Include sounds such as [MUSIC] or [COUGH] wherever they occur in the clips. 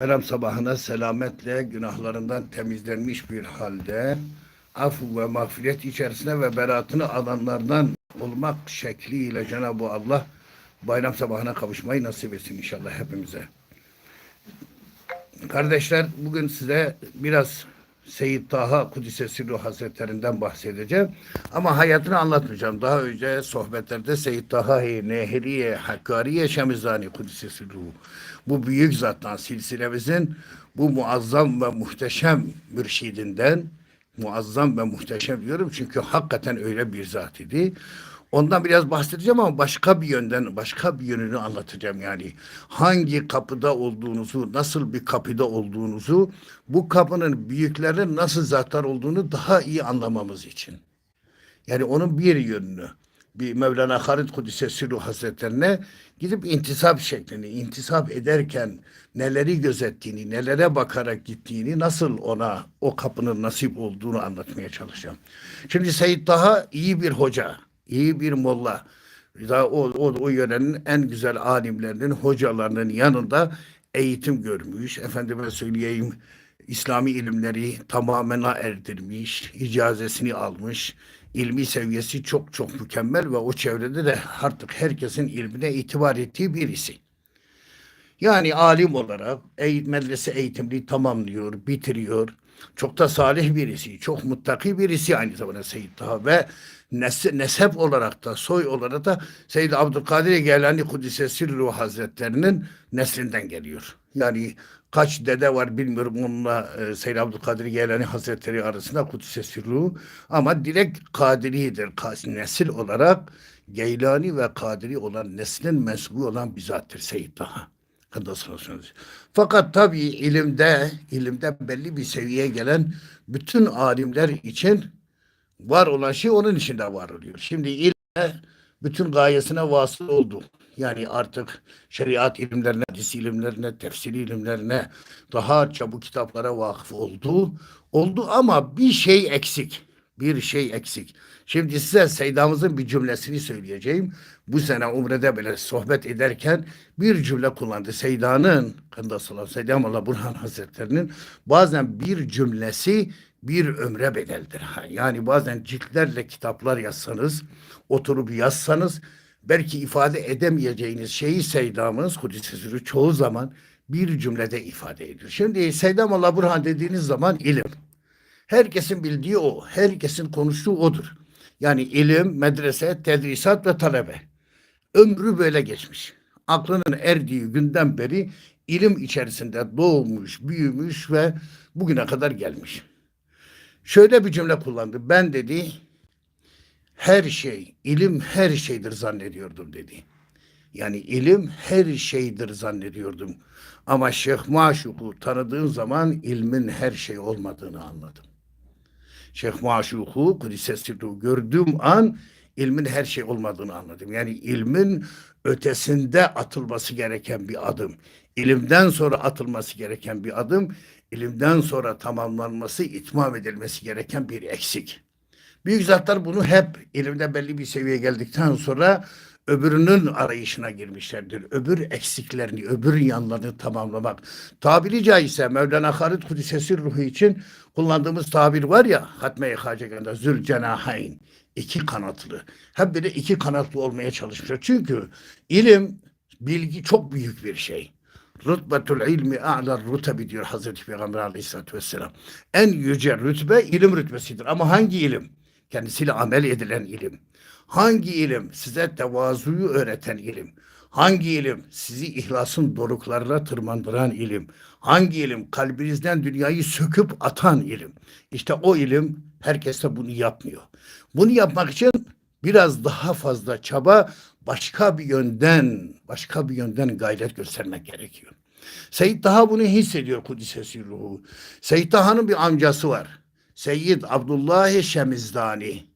Bayram sabahına selametle günahlarından temizlenmiş bir halde afu ve mağfiret içerisine ve beratını alanlardan olmak şekliyle Cenab-ı Allah bayram sabahına kavuşmayı nasip etsin inşallah hepimize. Kardeşler bugün size biraz Seyyid Taha Kudüs'e Sirru Hazretlerinden bahsedeceğim. Ama hayatını anlatmayacağım. Daha önce sohbetlerde Seyyid Taha Nehriye Hakkariye Şemizani Kudüs'e Sirru. Bu büyük zattan silsilemizin bu muazzam ve muhteşem mürşidinden muazzam ve muhteşem diyorum çünkü hakikaten öyle bir zat idi. Ondan biraz bahsedeceğim ama başka bir yönden, başka bir yönünü anlatacağım yani. Hangi kapıda olduğunuzu, nasıl bir kapıda olduğunuzu, bu kapının büyüklerinin nasıl zatlar olduğunu daha iyi anlamamız için. Yani onun bir yönünü, bir Mevlana Halid Kudüs'e Sirru Hazretlerine gidip intisap şeklini, intisap ederken neleri gözettiğini, nelere bakarak gittiğini, nasıl ona o kapının nasip olduğunu anlatmaya çalışacağım. Şimdi Seyyid daha iyi bir hoca, iyi bir molla. Daha o, o, o yörenin en güzel alimlerinin, hocalarının yanında eğitim görmüş. Efendime söyleyeyim, İslami ilimleri tamamen erdirmiş, icazesini almış. İlmi seviyesi çok çok mükemmel ve o çevrede de artık herkesin ilmine itibar ettiği birisi. Yani alim olarak medrese eğitimini tamamlıyor, bitiriyor. Çok da salih birisi, çok muttaki birisi aynı zamanda Seyyid Taha ve nes nesep olarak da soy olarak da Seyyid Abdülkadir Geylani Kudüs'e Sirru Hazretlerinin neslinden geliyor. Yani kaç dede var bilmiyorum onunla e, Seyyid Abdülkadir Geylani Hazretleri arasında Kudüs'e Sirru ama direkt Kadiri'dir. Ka- Nesil olarak Geylani ve Kadiri olan neslin mensubu olan bir zattır Seyyid Taha. Kadasınız. Fakat tabii ilimde, ilimde belli bir seviyeye gelen bütün alimler için var olan şey onun içinde var oluyor. Şimdi ilme bütün gayesine vasıl oldu. Yani artık şeriat ilimlerine, hadis ilimlerine, tefsir ilimlerine daha çabuk kitaplara vakıf oldu. Oldu ama bir şey eksik. Bir şey eksik. Şimdi size Seydamızın bir cümlesini söyleyeceğim. Bu sene Umre'de böyle sohbet ederken bir cümle kullandı. Seyda'nın, Kandasılan Seydam Allah Burhan Hazretleri'nin bazen bir cümlesi bir ömre bedeldir. Yani bazen ciltlerle kitaplar yazsanız, oturup yazsanız belki ifade edemeyeceğiniz şeyi Seydam'ınız Kudüs'ü çoğu zaman bir cümlede ifade ediyor. Şimdi Seydam Allah Burhan dediğiniz zaman ilim. Herkesin bildiği o. Herkesin konuştuğu odur. Yani ilim, medrese, tedrisat ve talebe. Ömrü böyle geçmiş. Aklının erdiği günden beri ilim içerisinde doğmuş, büyümüş ve bugüne kadar gelmiş. Şöyle bir cümle kullandı. Ben dedi her şey, ilim her şeydir zannediyordum dedi. Yani ilim her şeydir zannediyordum. Ama Şeyh Maşuk'u tanıdığım zaman ilmin her şey olmadığını anladım. Şeyh Maşuk'u Kudüs'ü gördüğüm an ilmin her şey olmadığını anladım. Yani ilmin ötesinde atılması gereken bir adım. İlimden sonra atılması gereken bir adım. ilimden sonra tamamlanması, itmam edilmesi gereken bir eksik. Büyük zatlar bunu hep ilimde belli bir seviyeye geldikten sonra öbürünün arayışına girmişlerdir. Öbür eksiklerini, öbür yanlarını tamamlamak. Tabiri caizse Mevlana Halid Kudüs'esi ruhu için kullandığımız tabir var ya Hatme-i Hacegen'de Zülcenahayn iki kanatlı. Hep biri iki kanatlı olmaya çalışmışlar. Çünkü ilim, bilgi çok büyük bir şey. Rütbetul ilmi a'lar rutebi diyor Hazreti Peygamber aleyhissalatü vesselam. En yüce rütbe ilim rütbesidir. Ama hangi ilim? Kendisiyle amel edilen ilim. Hangi ilim size tevazuyu öğreten ilim? Hangi ilim sizi ihlasın doruklarına tırmandıran ilim? Hangi ilim kalbinizden dünyayı söküp atan ilim? İşte o ilim herkes de bunu yapmıyor. Bunu yapmak için biraz daha fazla çaba başka bir yönden başka bir yönden gayret göstermek gerekiyor. Seyyid Taha bunu hissediyor Kudüs'esi ruhu. Seyyid Taha'nın bir amcası var. Seyyid Abdullah Şemizdani.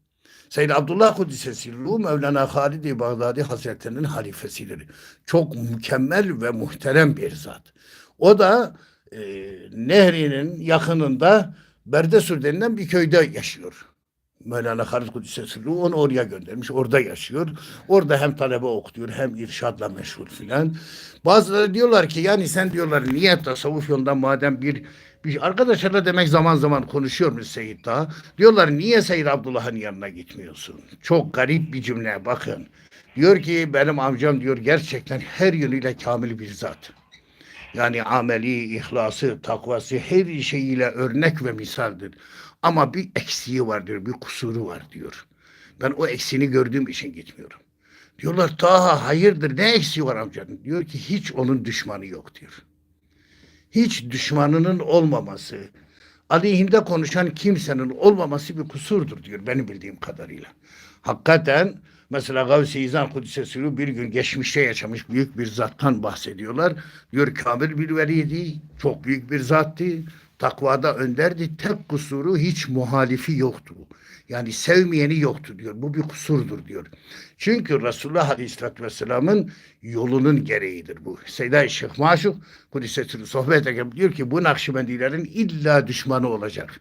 Seyyid Abdullah Kudüs'esi ruhu Mevlana Halid-i Bağdadi Hazretleri'nin halifesidir. Çok mükemmel ve muhterem bir zat. O da e, nehrinin yakınında Berdesur denilen bir köyde yaşıyor. Mevlana Halid Kudüs'e sırrı onu oraya göndermiş. Orada yaşıyor. Orada hem talebe okutuyor hem irşadla meşhur filan. Bazıları diyorlar ki yani sen diyorlar niye tasavvuf yolundan madem bir bir arkadaşlarla demek zaman zaman konuşuyormuş Seyyid Dağa. Diyorlar niye Seyyid Abdullah'ın yanına gitmiyorsun? Çok garip bir cümle bakın. Diyor ki benim amcam diyor gerçekten her yönüyle kamil bir zat. Yani ameli, ihlası, takvası her şeyiyle örnek ve misaldir. Ama bir eksiği var diyor, bir kusuru var diyor. Ben o eksiğini gördüğüm için gitmiyorum. Diyorlar Taha hayırdır ne eksiği var amcanın? Diyor ki hiç onun düşmanı yok diyor. Hiç düşmanının olmaması, aleyhinde konuşan kimsenin olmaması bir kusurdur diyor benim bildiğim kadarıyla. Hakikaten mesela Gavsi İzan Kudüs'e sürü bir gün geçmişte yaşamış büyük bir zattan bahsediyorlar. Diyor kamil bir veliydi, çok büyük bir zattı, takvada önderdi, tek kusuru hiç muhalifi yoktu. Yani sevmeyeni yoktu diyor. Bu bir kusurdur diyor. Çünkü Resulullah Aleyhisselatü Vesselam'ın yolunun gereğidir bu. Seyda Şeyh Maşuk Kudüs'e sohbet ederken diyor ki bu Nakşibendilerin illa düşmanı olacak.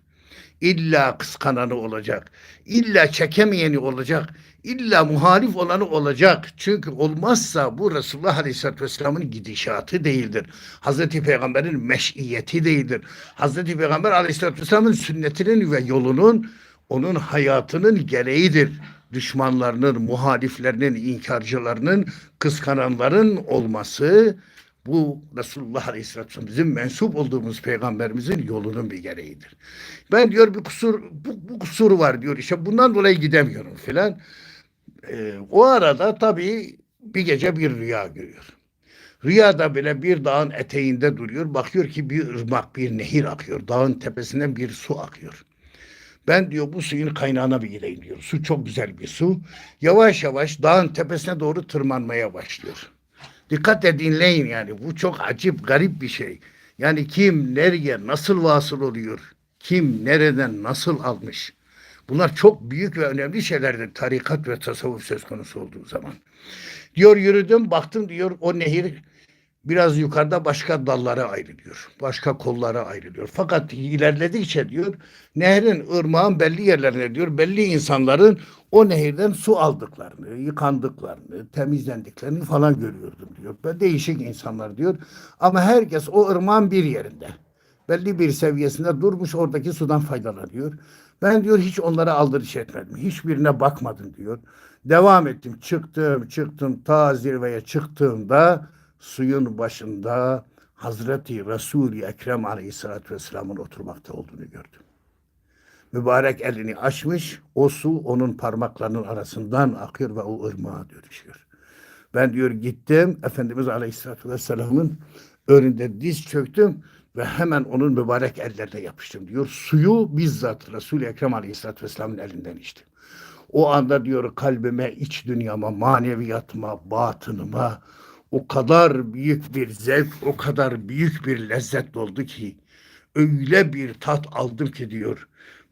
İlla kıskananı olacak. İlla çekemeyeni olacak. İlla muhalif olanı olacak. Çünkü olmazsa bu Resulullah Aleyhisselatü Vesselam'ın gidişatı değildir. Hazreti Peygamber'in meşiyeti değildir. Hazreti Peygamber Aleyhisselatü Vesselam'ın sünnetinin ve yolunun onun hayatının gereğidir. Düşmanlarının, muhaliflerinin, inkarcılarının, kıskananların olması bu Resulullah Aleyhisselatü bizim mensup olduğumuz peygamberimizin yolunun bir gereğidir. Ben diyor bir kusur bu, bu kusur var diyor işte bundan dolayı gidemiyorum filan. Ee, o arada tabii bir gece bir rüya görüyor. Rüyada bile bir dağın eteğinde duruyor. Bakıyor ki bir ırmak, bir nehir akıyor. Dağın tepesinden bir su akıyor. Ben diyor bu suyun kaynağına bir gideyim diyor. Su çok güzel bir su. Yavaş yavaş dağın tepesine doğru tırmanmaya başlıyor. Dikkat edin dinleyin yani. Bu çok acip, garip bir şey. Yani kim nereye nasıl vasıl oluyor? Kim nereden nasıl almış? Bunlar çok büyük ve önemli şeylerdir. Tarikat ve tasavvuf söz konusu olduğu zaman. Diyor yürüdüm baktım diyor o nehir biraz yukarıda başka dallara ayrılıyor. Başka kollara ayrılıyor. Fakat ilerledikçe diyor nehrin, ırmağın belli yerlerine diyor belli insanların o nehirden su aldıklarını, yıkandıklarını, temizlendiklerini falan görüyordum diyor. Ve değişik insanlar diyor. Ama herkes o ırmağın bir yerinde. Belli bir seviyesinde durmuş oradaki sudan faydalanıyor. Ben diyor hiç onlara aldırış etmedim. Hiçbirine bakmadım diyor. Devam ettim. Çıktım, çıktım. Ta zirveye çıktığımda suyun başında Hazreti Resul-i Ekrem Aleyhisselatü Vesselam'ın oturmakta olduğunu gördüm. Mübarek elini açmış, o su onun parmaklarının arasından akıyor ve o ırmağa dönüşüyor. Ben diyor gittim, Efendimiz Aleyhisselatü Vesselam'ın önünde diz çöktüm ve hemen onun mübarek ellerine yapıştım diyor. Suyu bizzat Resul-i Ekrem Aleyhisselatü Vesselam'ın elinden içtim. O anda diyor kalbime, iç dünyama, maneviyatıma, batınıma, o kadar büyük bir zevk, o kadar büyük bir lezzet oldu ki öyle bir tat aldım ki diyor.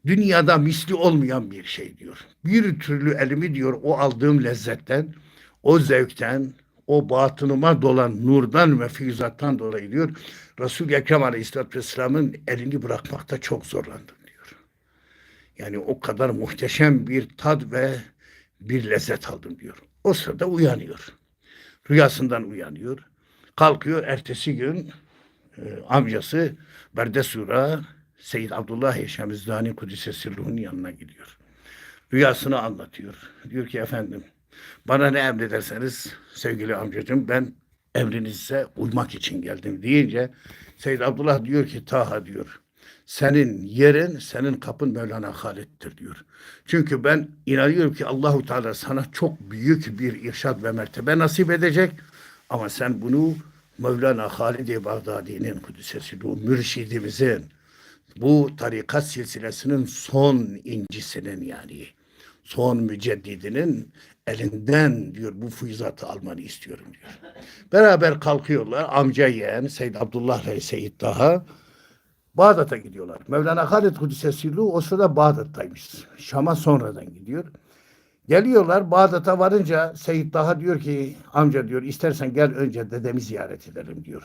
Dünyada misli olmayan bir şey diyor. Bir türlü elimi diyor o aldığım lezzetten, o zevkten, o batınıma dolan nurdan ve füyüzattan dolayı diyor. Resul-i Ekrem Aleyhisselatü Vesselam'ın elini bırakmakta çok zorlandım diyor. Yani o kadar muhteşem bir tad ve bir lezzet aldım diyor. O sırada uyanıyor rüyasından uyanıyor. Kalkıyor ertesi gün e, amcası Berdesura Seyyid Abdullah Eşemizdani Kudüs'e Sirruh'un yanına gidiyor. Rüyasını anlatıyor. Diyor ki efendim bana ne emrederseniz sevgili amcacığım ben emrinize uymak için geldim deyince Seyyid Abdullah diyor ki Taha diyor senin yerin, senin kapın Mevlana Halid'dir diyor. Çünkü ben inanıyorum ki Allahu Teala sana çok büyük bir irşad ve mertebe nasip edecek. Ama sen bunu Mevlana Halid-i Bağdadi'nin Kudüs'esi, bu mürşidimizin, bu tarikat silsilesinin son incisinin yani son müceddidinin elinden diyor bu fıyzatı almanı istiyorum diyor. Beraber kalkıyorlar amca yeğen Seyyid Abdullah ve Seyyid Daha Bağdat'a gidiyorlar. Mevlana Halid Kudüs'e o sırada Bağdat'taymış. Şam'a sonradan gidiyor. Geliyorlar Bağdat'a varınca Seyit daha diyor ki amca diyor istersen gel önce dedemi ziyaret edelim diyor.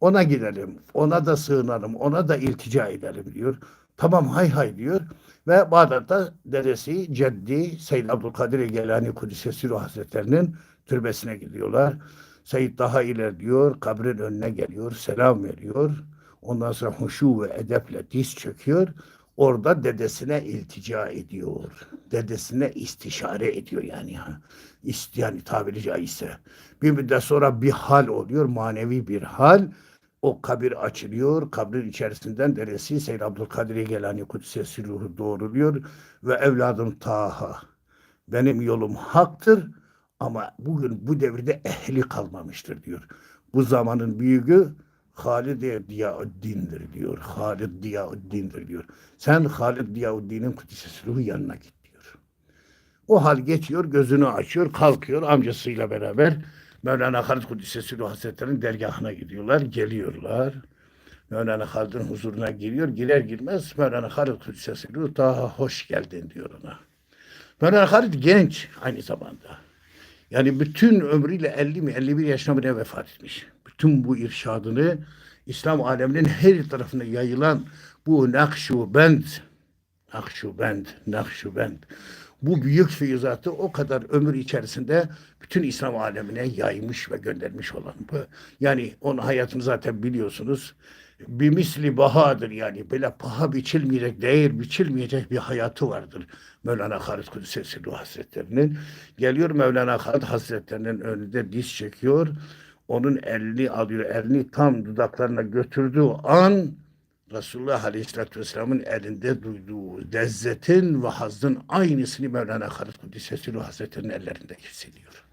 Ona gidelim, ona da sığınalım, ona da iltica edelim diyor. Tamam hay hay diyor. Ve Bağdat'ta dedesi Ceddi Seyyid Abdülkadir Gelani Kudüs'e Hazretlerinin türbesine gidiyorlar. Seyyid daha ilerliyor, kabrin önüne geliyor, selam veriyor. Ondan sonra huşu ve edeple diz çöküyor. Orada dedesine iltica ediyor. Dedesine istişare ediyor yani. Yani tabiri caizse. Bir müddet sonra bir hal oluyor, manevi bir hal. O kabir açılıyor. Kabrin içerisinden dedesi Seyyid Abdülkadir Gelani Kudüs'e ruhu doğruluyor. Ve evladım Taha. Benim yolum haktır ama bugün bu devirde ehli kalmamıştır diyor. Bu zamanın büyüğü Halid Diyaüddin'dir diyor. Halid Diyaüddin'dir diyor. Sen Halid Diyaüddin'in Kudüs'e ruhu yanına git diyor. O hal geçiyor, gözünü açıyor, kalkıyor amcasıyla beraber Mevlana Halid Kudüs'e Sülü Hazretleri'nin dergahına gidiyorlar, geliyorlar. Mevlana Halid'in huzuruna giriyor, girer girmez Mevlana Halid Kudüs'e Sülü daha hoş geldin diyor ona. Mevlana Halid genç aynı zamanda. Yani bütün ömrüyle 50 mi 51 yaşına ne vefat etmiş. Bütün bu irşadını İslam aleminin her tarafına yayılan bu Nakşubend, Nakşubend, Nakşubend bu büyük feyizatı o kadar ömür içerisinde bütün İslam alemine yaymış ve göndermiş olan bu. Yani onun hayatını zaten biliyorsunuz. Bir misli bahadır yani böyle paha biçilmeyecek, değer biçilmeyecek bir hayatı vardır. Mevlana Halid Kudüs'e Hazretleri'nin. Geliyor Mevlana Halid Hazretleri'nin önünde diz çekiyor. Onun elini alıyor, elini tam dudaklarına götürdüğü an Resulullah Aleyhisselatü Vesselam'ın elinde duyduğu lezzetin ve hazzın aynısını Mevlana Halid Kudüs'e Hazretleri'nin ellerinde hissediyor.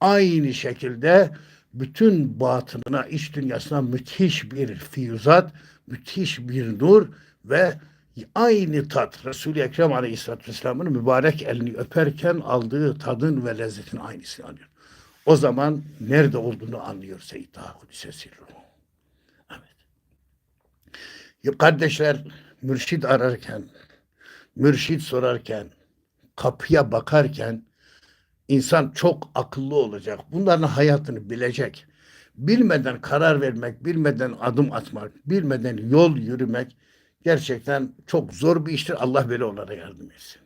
Aynı şekilde bütün batınına, iç dünyasına müthiş bir fiyuzat, müthiş bir nur ve aynı tat Resul-i Ekrem Aleyhisselatü Vesselam'ın mübarek elini öperken aldığı tadın ve lezzetin aynısını alıyor. O zaman nerede olduğunu anlıyor Seyyid Taha Kudüs'e. Evet. Kardeşler mürşid ararken, mürşid sorarken, kapıya bakarken insan çok akıllı olacak. Bunların hayatını bilecek. Bilmeden karar vermek, bilmeden adım atmak, bilmeden yol yürümek gerçekten çok zor bir iştir. Allah böyle onlara yardım etsin.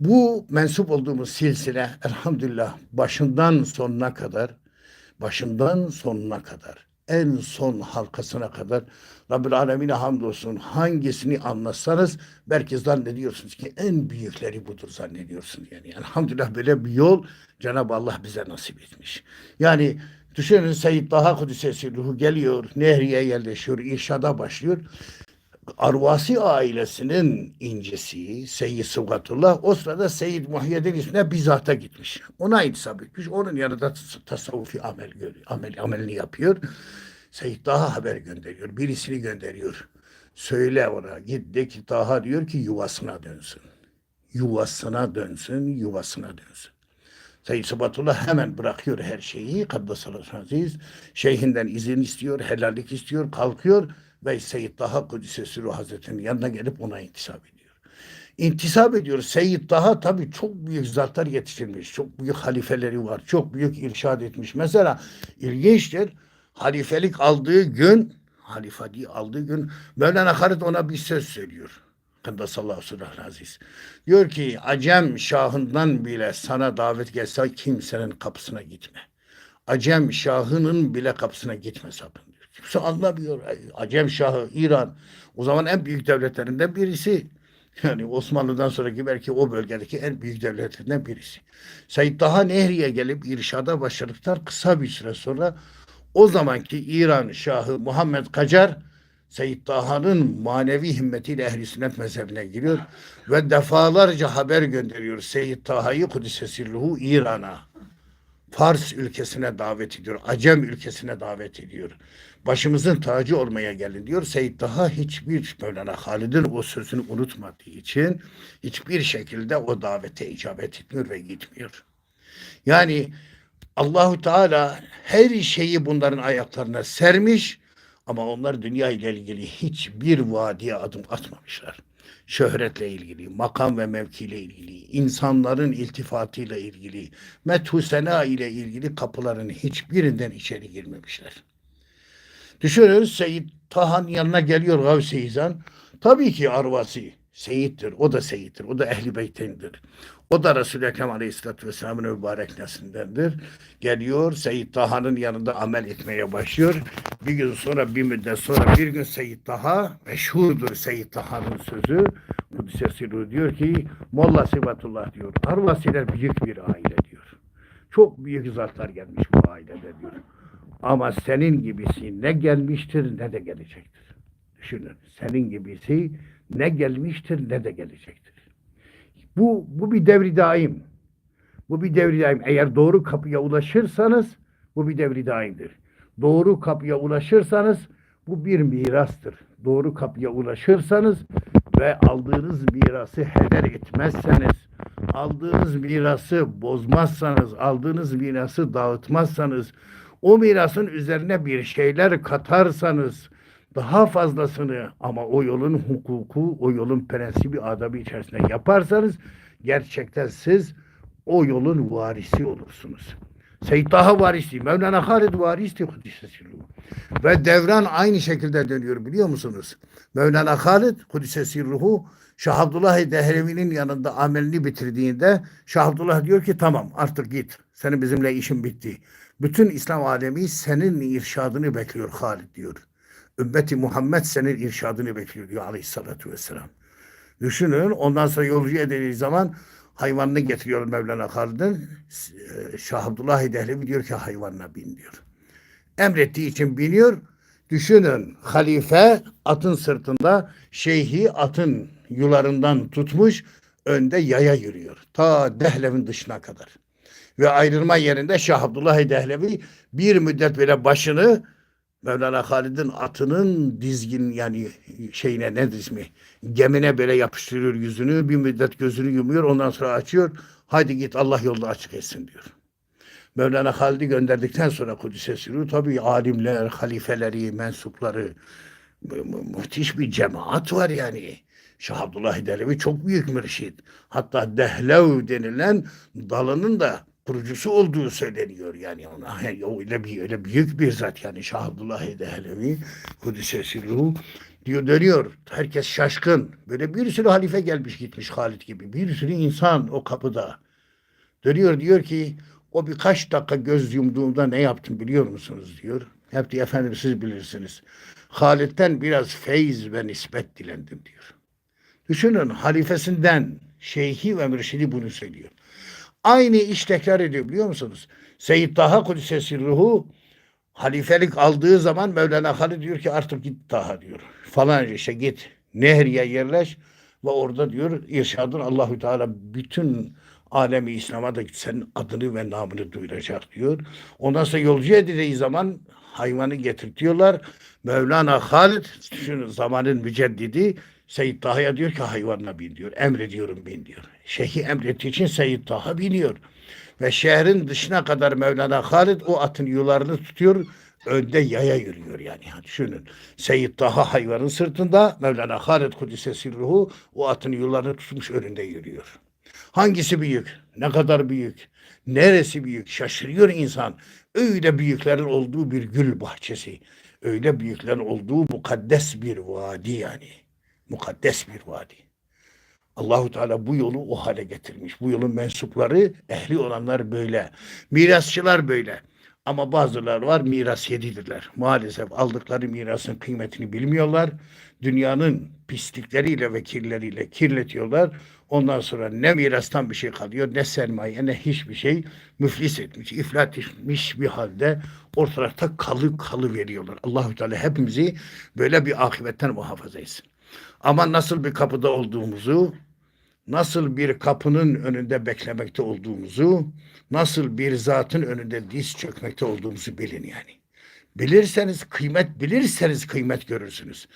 Bu mensup olduğumuz silsile elhamdülillah başından sonuna kadar başından sonuna kadar en son halkasına kadar Rabbül Alemine hamdolsun hangisini anlatsanız belki zannediyorsunuz ki en büyükleri budur zannediyorsunuz yani. Elhamdülillah böyle bir yol Cenab-ı Allah bize nasip etmiş. Yani düşünün Seyyid Daha Kudüs'e ruhu geliyor, Nehriye yerleşiyor, irşada başlıyor. Arvasi ailesinin incesi Seyyid Sıvgatullah o sırada Seyyid Muhyiddin ismine bizzata gitmiş. Ona intisap etmiş. Onun yanında tasavvufi amel görüyor. Amel, amelini yapıyor. Seyyid daha haber gönderiyor. Birisini gönderiyor. Söyle ona git de ki daha diyor ki yuvasına dönsün. Yuvasına dönsün, yuvasına dönsün. Seyyid Sıbatullah hemen bırakıyor her şeyi. Kaddesallahu aziz. Şeyhinden izin istiyor, helallik istiyor, kalkıyor ve Seyyid Daha Kudüs'e Sürü Hazretleri'nin yanına gelip ona intisap ediyor. İntisap ediyor. Seyyid Daha tabii çok büyük zatlar yetiştirmiş. Çok büyük halifeleri var. Çok büyük irşad etmiş. Mesela ilginçtir. Halifelik aldığı gün halifeliği aldığı gün Mevlana Halid ona bir söz söylüyor. Kaddesallahu sırrahı aziz. Diyor ki Acem şahından bile sana davet gelse kimsenin kapısına gitme. Acem şahının bile kapısına gitme sakın. Kimse anlamıyor. Acem Şahı, İran o zaman en büyük devletlerinden birisi. Yani Osmanlı'dan sonraki belki o bölgedeki en büyük devletlerinden birisi. Said daha Nehri'ye gelip irşada başladıktan kısa bir süre sonra o zamanki İran Şahı Muhammed Kacar Seyyid Taha'nın manevi himmetiyle ehli sünnet mezhebine giriyor ve defalarca haber gönderiyor Seyyid Taha'yı Kudüs'e İran'a. Fars ülkesine davet ediyor. Acem ülkesine davet ediyor. Başımızın tacı olmaya gelin diyor. Seyyid daha hiçbir Mevlana Halid'in o sözünü unutmadığı için hiçbir şekilde o davete icabet etmiyor ve gitmiyor. Yani Allahu Teala her şeyi bunların ayaklarına sermiş ama onlar dünya ile ilgili hiçbir vadiye adım atmamışlar şöhretle ilgili, makam ve mevkiyle ilgili, insanların iltifatıyla ilgili, methu sena ile ilgili kapıların hiçbirinden içeri girmemişler. Düşünün Seyyid Taha'nın yanına geliyor Gavs-i İzan. Tabii ki Arvasi Seyittir. O da Seyittir. O da Ehli Beyt'indir. O da Resul-i Ekrem Aleyhisselatü Vesselam'ın mübarek neslindendir. Geliyor Seyyid Taha'nın yanında amel etmeye başlıyor. Bir gün sonra bir müddet sonra bir gün Seyyid Taha meşhurdur Seyyid Taha'nın sözü. Kudüs'e sirru diyor ki Molla Sibatullah diyor. Arvasiler büyük bir aile diyor. Çok büyük zatlar gelmiş bu ailede diyor. Ama senin gibisi ne gelmiştir ne de gelecektir. Düşünün. Senin gibisi ne gelmiştir ne de gelecektir. Bu, bu bir devri daim. Bu bir devri daim. Eğer doğru kapıya ulaşırsanız bu bir devri daimdir. Doğru kapıya ulaşırsanız bu bir mirastır. Doğru kapıya ulaşırsanız ve aldığınız mirası heder etmezseniz, aldığınız mirası bozmazsanız, aldığınız mirası dağıtmazsanız, o mirasın üzerine bir şeyler katarsanız, daha fazlasını ama o yolun hukuku, o yolun prensibi, adabı içerisinde yaparsanız gerçekten siz o yolun varisi olursunuz. Seyyid Taha varisi, Mevlana Halid varisti Kudüs'e. Ve devran aynı şekilde dönüyor biliyor musunuz? Mevlana Halid Kudüs'e sirruhu Şah Abdullah Dehlevi'nin yanında amelini bitirdiğinde Şah Abdullah diyor ki tamam artık git. Senin bizimle işin bitti. Bütün İslam alemi senin irşadını bekliyor Halid diyor. Ümmeti Muhammed senin irşadını bekliyor diyor aleyhissalatü vesselam. Düşünün ondan sonra yolcu edildiği zaman hayvanını getiriyor Mevlana Halid'in. Ee, Şah Abdullah Dehlevi diyor ki hayvanına bin diyor. Emrettiği için biniyor. Düşünün halife atın sırtında şeyhi atın yularından tutmuş önde yaya yürüyor. Ta Dehlev'in dışına kadar. Ve ayrılma yerinde Şah Abdullah Dehlevi bir müddet böyle başını Mevlana Halid'in atının dizgin yani şeyine ne ismi gemine böyle yapıştırıyor yüzünü bir müddet gözünü yumuyor ondan sonra açıyor haydi git Allah yolda açık etsin diyor. Mevlana Halid'i gönderdikten sonra Kudüs'e sürüyor. Tabii alimler, halifeleri, mensupları müthiş bir cemaat var yani. Şah Abdullah Dehlevi çok büyük mürşid. Hatta Dehlev denilen dalının da kurucusu olduğu söyleniyor yani ona. [LAUGHS] Öyle bir öyle büyük bir zat yani Şah Abdullah Dehlevi Kudüs'e sirruhu diyor dönüyor. Herkes şaşkın. Böyle bir sürü halife gelmiş gitmiş Halid gibi. Bir sürü insan o kapıda. Dönüyor diyor ki o birkaç dakika göz yumduğumda ne yaptım biliyor musunuz diyor. Hep diyor efendim siz bilirsiniz. Halid'den biraz feyz ve nispet dilendim diyor. Düşünün halifesinden şeyhi ve mürşidi bunu söylüyor. Aynı iş tekrar ediyor biliyor musunuz? Seyyid Taha Kudüs'e sirruhu halifelik aldığı zaman Mevlana Halid diyor ki artık git Taha diyor. Falan işte git Nehriye yerleş ve orada diyor irşadın Allahü Teala bütün alemi İslam'a da senin adını ve namını duyuracak diyor. Ondan sonra yolcu edildiği zaman hayvanı getirtiyorlar. Mevlana Halid şu zamanın müceddidi Seyyid Taha'ya diyor ki hayvanına bin diyor. Emrediyorum bin diyor. Şeyhi emrettiği için Seyyid Taha biniyor. Ve şehrin dışına kadar Mevlana Halid o atın yularını tutuyor. Önde yaya yürüyor yani. yani düşünün. Seyyid Taha hayvanın sırtında Mevlana Halid Kudüs'e sirruhu o atın yularını tutmuş önünde yürüyor. Hangisi büyük? Ne kadar büyük? Neresi büyük? Şaşırıyor insan. Öyle büyüklerin olduğu bir gül bahçesi. Öyle büyüklerin olduğu mukaddes bir vadi yani. Mukaddes bir vadi. Allahu Teala bu yolu o hale getirmiş. Bu yolun mensupları, ehli olanlar böyle. Mirasçılar böyle. Ama bazıları var miras yedidirler. Maalesef aldıkları mirasın kıymetini bilmiyorlar. Dünyanın pislikleriyle ve kirleriyle kirletiyorlar. Ondan sonra ne mirastan bir şey kalıyor, ne sermaye, ne hiçbir şey müflis etmiş, iflat etmiş bir halde ortalıkta kalı kalı veriyorlar. Allahu Teala hepimizi böyle bir akibetten muhafaza etsin. Ama nasıl bir kapıda olduğumuzu, nasıl bir kapının önünde beklemekte olduğumuzu, nasıl bir zatın önünde diz çökmekte olduğumuzu bilin yani. Bilirseniz kıymet, bilirseniz kıymet görürsünüz.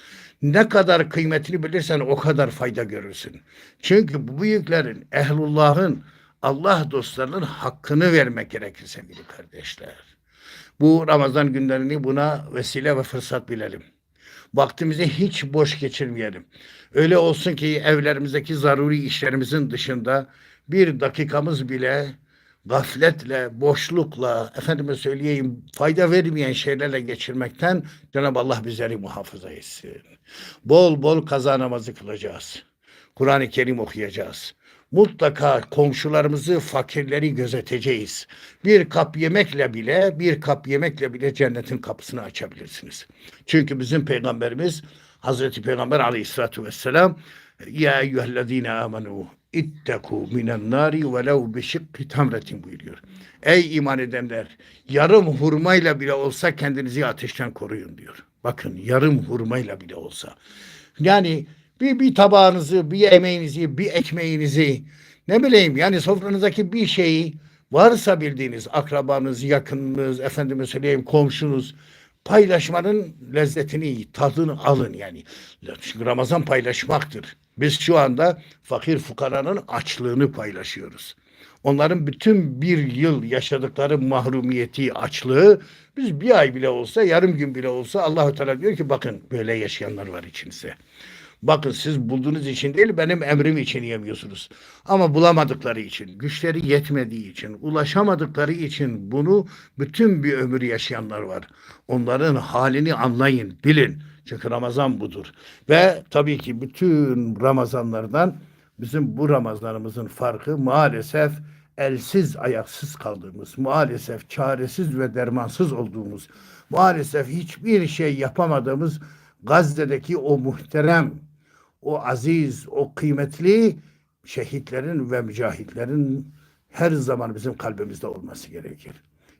Ne kadar kıymetini bilirsen o kadar fayda görürsün. Çünkü bu büyüklerin, ehlullahın, Allah dostlarının hakkını vermek gerekir sevgili kardeşler. Bu Ramazan günlerini buna vesile ve fırsat bilelim. Vaktimizi hiç boş geçirmeyelim. Öyle olsun ki evlerimizdeki zaruri işlerimizin dışında bir dakikamız bile gafletle, boşlukla, efendime söyleyeyim fayda vermeyen şeylerle geçirmekten Cenab-ı Allah bizleri muhafaza etsin. Bol bol kaza namazı kılacağız. Kur'an-ı Kerim okuyacağız. Mutlaka komşularımızı, fakirleri gözeteceğiz. Bir kap yemekle bile, bir kap yemekle bile cennetin kapısını açabilirsiniz. Çünkü bizim peygamberimiz Hazreti Peygamber Aleyhisselatü Vesselam Ya eyyühellezine amenu itteku minen nari velev beşikki tamretin buyuruyor. Ey iman edenler yarım hurmayla bile olsa kendinizi ateşten koruyun diyor. Bakın yarım hurmayla bile olsa. Yani bir, bir tabağınızı, bir yemeğinizi, bir ekmeğinizi ne bileyim yani sofranızdaki bir şeyi varsa bildiğiniz akrabanız, yakınınız, efendime söyleyeyim komşunuz paylaşmanın lezzetini, tadını alın yani. Çünkü Ramazan paylaşmaktır. Biz şu anda fakir fukaranın açlığını paylaşıyoruz. Onların bütün bir yıl yaşadıkları mahrumiyeti, açlığı biz bir ay bile olsa, yarım gün bile olsa Allahu Teala diyor ki bakın böyle yaşayanlar var içinizde. Bakın siz bulduğunuz için değil benim emrim için yemiyorsunuz. Ama bulamadıkları için, güçleri yetmediği için, ulaşamadıkları için bunu bütün bir ömür yaşayanlar var. Onların halini anlayın, bilin. Çünkü Ramazan budur. Ve tabii ki bütün Ramazanlardan bizim bu Ramazanımızın farkı maalesef elsiz ayaksız kaldığımız, maalesef çaresiz ve dermansız olduğumuz, maalesef hiçbir şey yapamadığımız Gazze'deki o muhterem, o aziz, o kıymetli şehitlerin ve mücahitlerin her zaman bizim kalbimizde olması gerekir.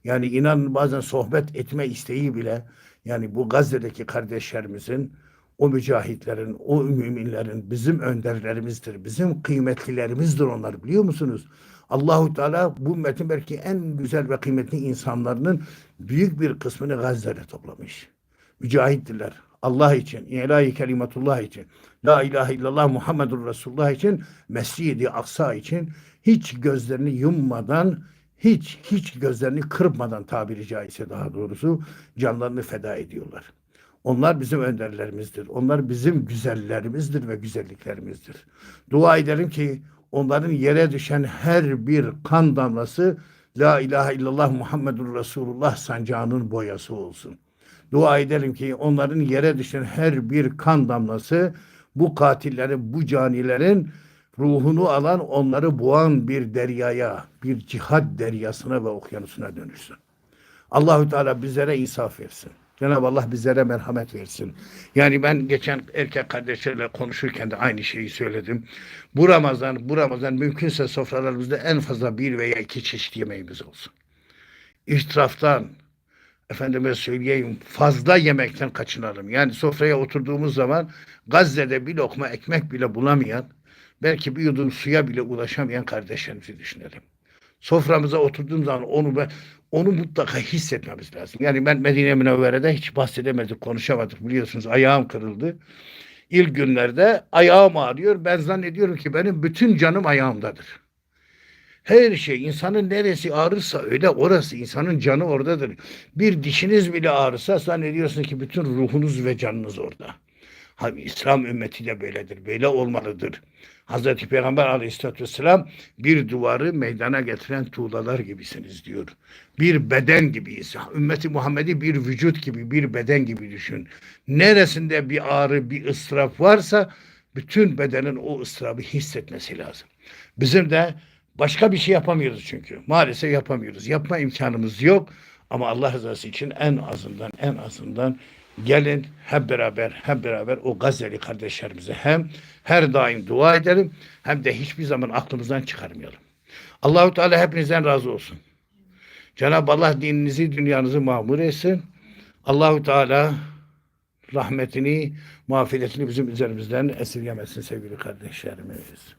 Yani inanın bazen sohbet etme isteği bile yani bu Gazze'deki kardeşlerimizin, o mücahitlerin, o müminlerin bizim önderlerimizdir. Bizim kıymetlilerimizdir onlar biliyor musunuz? Allahu Teala bu ümmetin belki en güzel ve kıymetli insanlarının büyük bir kısmını Gazze'de toplamış. Mücahittirler. Allah için, ilahi kelimetullah için, la ilahe illallah Muhammedur Resulullah için, Mescid-i Aksa için hiç gözlerini yummadan, hiç hiç gözlerini kırpmadan tabiri caizse daha doğrusu canlarını feda ediyorlar. Onlar bizim önderlerimizdir. Onlar bizim güzellerimizdir ve güzelliklerimizdir. Dua ederim ki onların yere düşen her bir kan damlası La ilahe illallah Muhammedur Resulullah sancağının boyası olsun. Dua ederim ki onların yere düşen her bir kan damlası bu katillerin, bu canilerin ruhunu alan, onları boğan bir deryaya, bir cihad deryasına ve okyanusuna dönüşsün. Allahü Teala bizlere insaf versin. Cenab-ı Allah bizlere merhamet versin. Yani ben geçen erkek kardeşlerle konuşurken de aynı şeyi söyledim. Bu Ramazan, bu Ramazan mümkünse sofralarımızda en fazla bir veya iki çeşit yemeğimiz olsun. İsraftan, efendime söyleyeyim fazla yemekten kaçınalım. Yani sofraya oturduğumuz zaman Gazze'de bir lokma ekmek bile bulamayan, belki bir yudum suya bile ulaşamayan kardeşlerimizi düşünelim. Soframıza oturduğum zaman onu ben onu mutlaka hissetmemiz lazım. Yani ben Medine Münevvere'de hiç bahsedemedik, konuşamadık biliyorsunuz. Ayağım kırıldı. İlk günlerde ayağım ağrıyor. Ben zannediyorum ki benim bütün canım ayağımdadır. Her şey insanın neresi ağrırsa öyle orası insanın canı oradadır. Bir dişiniz bile ağrısa zannediyorsun ki bütün ruhunuz ve canınız orada. Abi İslam ümmeti de böyledir. Böyle olmalıdır. Hazreti Peygamber aleyhissalatü vesselam bir duvarı meydana getiren tuğlalar gibisiniz diyor. Bir beden gibiyiz. Ümmeti Muhammed'i bir vücut gibi, bir beden gibi düşün. Neresinde bir ağrı, bir ıstırap varsa bütün bedenin o ıstırabı hissetmesi lazım. Bizim de başka bir şey yapamıyoruz çünkü. Maalesef yapamıyoruz. Yapma imkanımız yok. Ama Allah rızası için en azından en azından gelin hep beraber hep beraber o Gazze'li kardeşlerimize hem her daim dua edelim hem de hiçbir zaman aklımızdan çıkarmayalım. Allahu Teala hepinizden razı olsun. Cenab-ı Allah dininizi, dünyanızı mamur etsin. Allahu Teala rahmetini, mağfiretini bizim üzerimizden esirgemesin sevgili kardeşlerimiz.